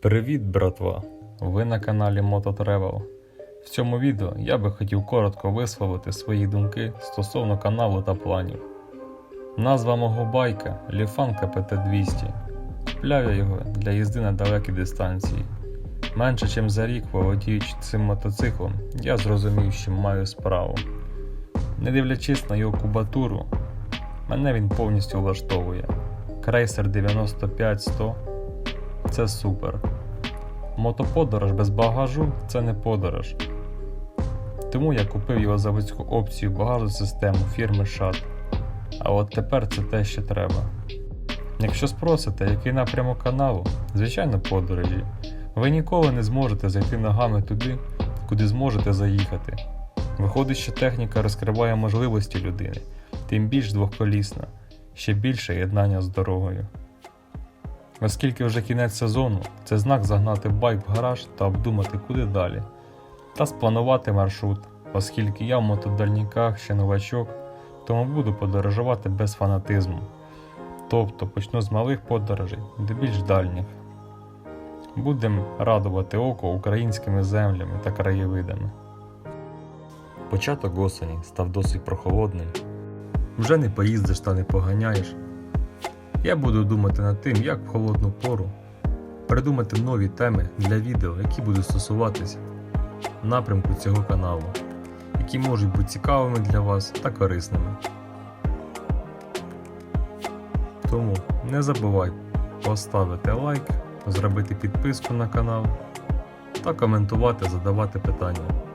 Привіт, братва! Ви на каналі Mototravel. В цьому відео я би хотів коротко висловити свої думки стосовно каналу та планів. Назва мого байка Ліфан КПТ-200. Купляю я його для їзди на далекі дистанції. Менше ніж за рік, володіючи цим мотоциклом, я зрозумів, що маю справу. Не дивлячись на його кубатуру, мене він повністю влаштовує. Крейсер 95-100 це супер. Мотоподорож без багажу це не подорож. Тому я купив його заводську опцію багажу систему фірми SHAT. А от тепер це те, що треба. Якщо спросите, який напрямок каналу, звичайно, подорожі. Ви ніколи не зможете зайти ногами туди, куди зможете заїхати. Виходить, що техніка розкриває можливості людини, тим більш двохколісна, ще більше єднання з дорогою. Оскільки вже кінець сезону, це знак загнати байк в гараж та обдумати куди далі, та спланувати маршрут, оскільки я в мотодальниках ще новачок, тому буду подорожувати без фанатизму. Тобто почну з малих подорожей до більш дальніх. Будемо радувати око українськими землями та краєвидами. Початок осені став досить прохолодним. Вже не поїздиш та не поганяєш. Я буду думати над тим, як в холодну пору придумати нові теми для відео, які будуть стосуватися напрямку цього каналу, які можуть бути цікавими для вас та корисними. Тому не забувай поставити лайк, зробити підписку на канал та коментувати, задавати питання.